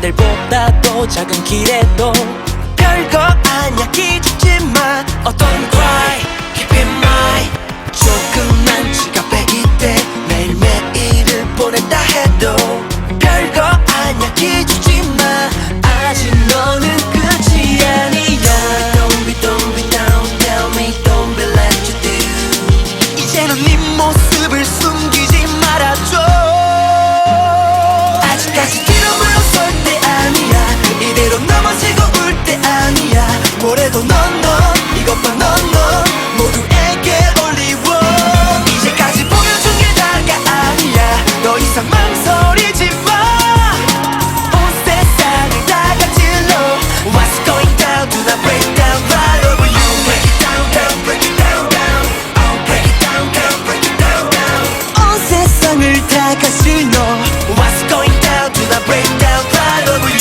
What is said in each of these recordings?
좁고 작은 길에도 별거 아니야. 기죽지마 어떤 cry keep in mind. 조금만 지갑에 있대 매일매일을 보낸다 해도 별거 아니야. 기죽지 넌넌 이것 봐넌넌 모두에게 올리워 이제까지 보여준 게 다가 아니야 더 이상 망설이지 마온 세상을 다 가질러 What's going down to the breakdown right over you Break it down down break it down down Oh break it down down break it down down 온 세상을 다 가질러 What's going down to the breakdown right over you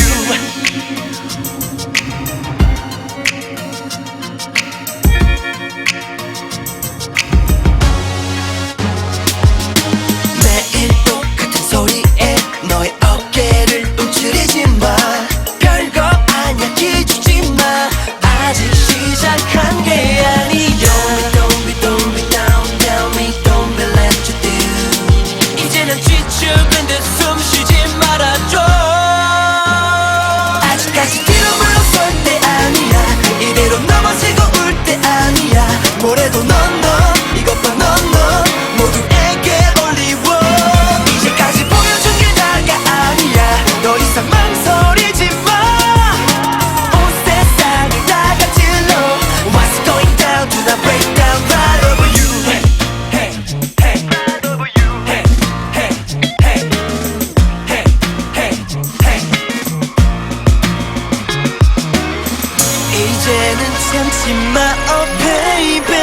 이제는 참지 마 oh baby.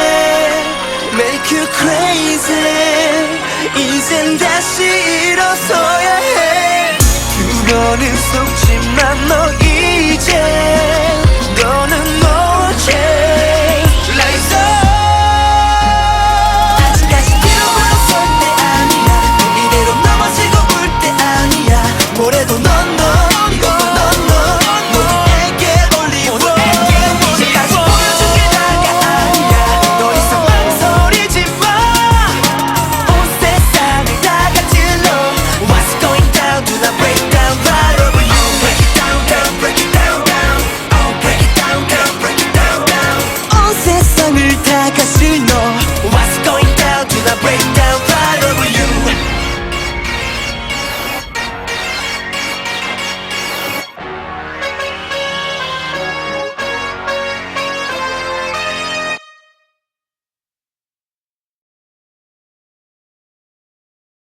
Make you crazy. 이젠 다시 일어서야 해. 두 번은 속지 마너